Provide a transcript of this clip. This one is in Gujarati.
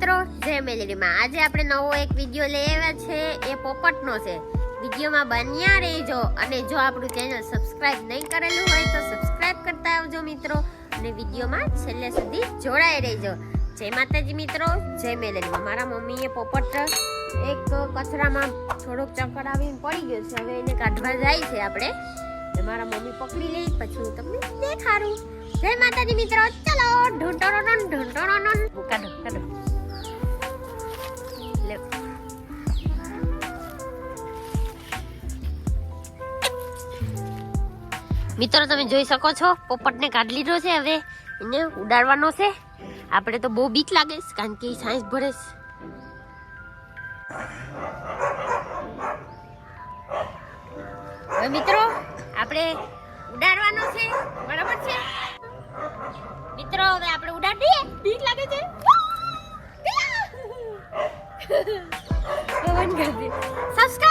મિત્રો, જય મેલેડીમાં આજે આપણે નવો એક વીડિયો લઈ આવ્યા છે. એ પોપટનો છે. વિડીયોમાં બન્યા રહેજો. અને જો આપણું ચેનલ સબસ્ક્રાઇબ નહીં કરેલું હોય તો સબસ્ક્રાઇબ કરતા આવજો મિત્રો. અને વિડીયોમાં છેલ્લે સુધી જોડાઈ રહેજો. જય માતાજી મિત્રો, જય મેલેડીમાં મારા મમ્મીએ પોપટ એક કચરામાં થોડોક ચક્કર આવીને પડી ગયો છે. હવે એને કાઢવા જાય છે આપણે. મારા મમ્મી પકડી લઈ પછી હું તમને દેખાડું. જય માતાજી મિત્રો. ચલો, ઢૂંઢોરોનન ઢૂંઢોરોનન. મિત્રો, તમે જોઈ શકો છો, પોપટને કાઢી લીધો છે હવે. એને ઉડાડવાનો છે. આપણે તો બહુ બીક લાગે છે, કારણ કે સાયન્સ ભરે મિત્રો, આપણે ઉડાડવાનો છે. બરાબર છે? મિત્રો, હવે આપણે ઉડાડીએ. બીક લાગે છે? સબસ્ક્રાઇબ